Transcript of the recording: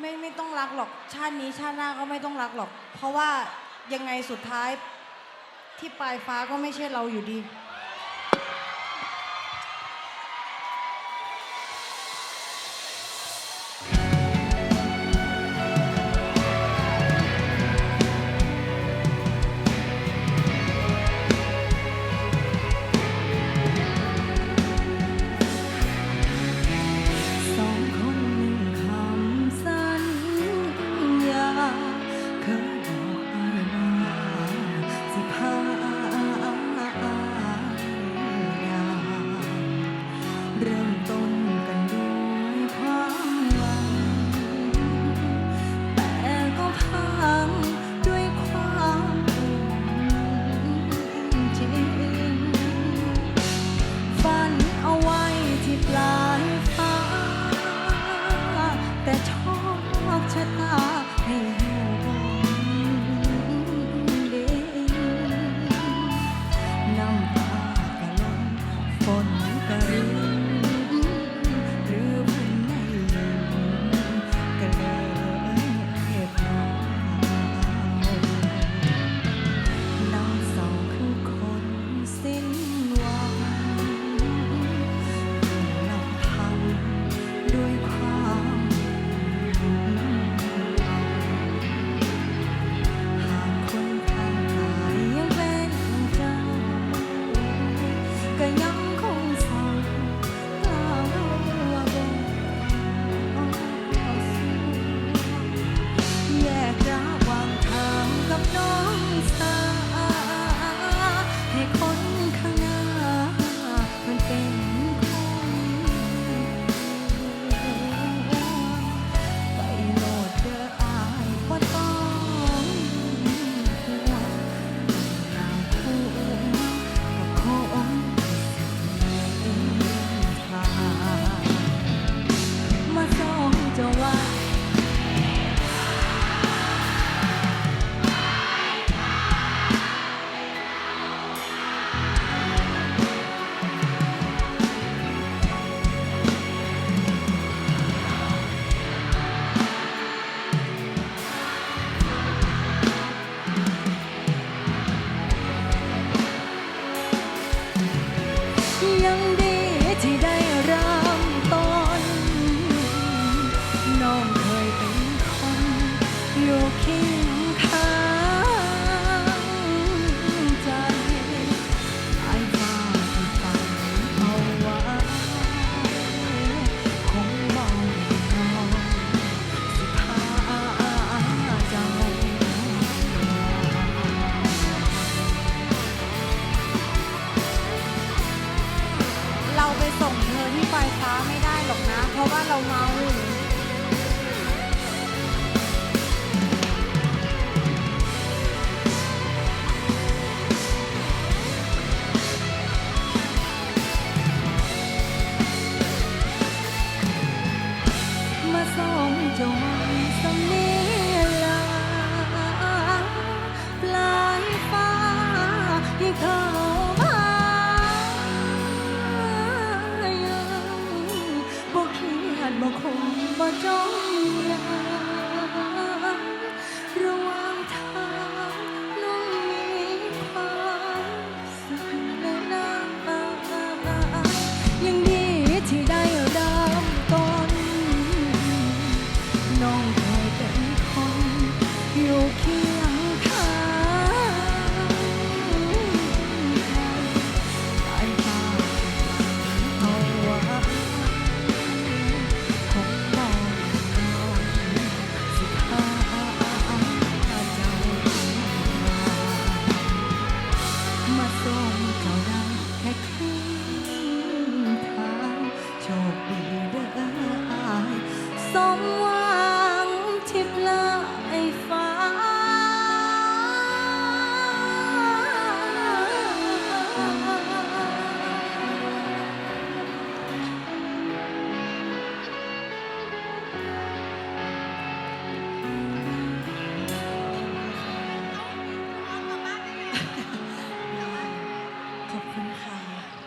ไม่ไม่ต้องรักหรอกชาตินี้ชาติหน้าก็ไม่ต้องรักหรอก เพราะว่ายังไงสุดท้ายที่ปลายฟ้าก็ไม่ใช่เราอยู่ดี mau 中 คดีเด้ออายสมวั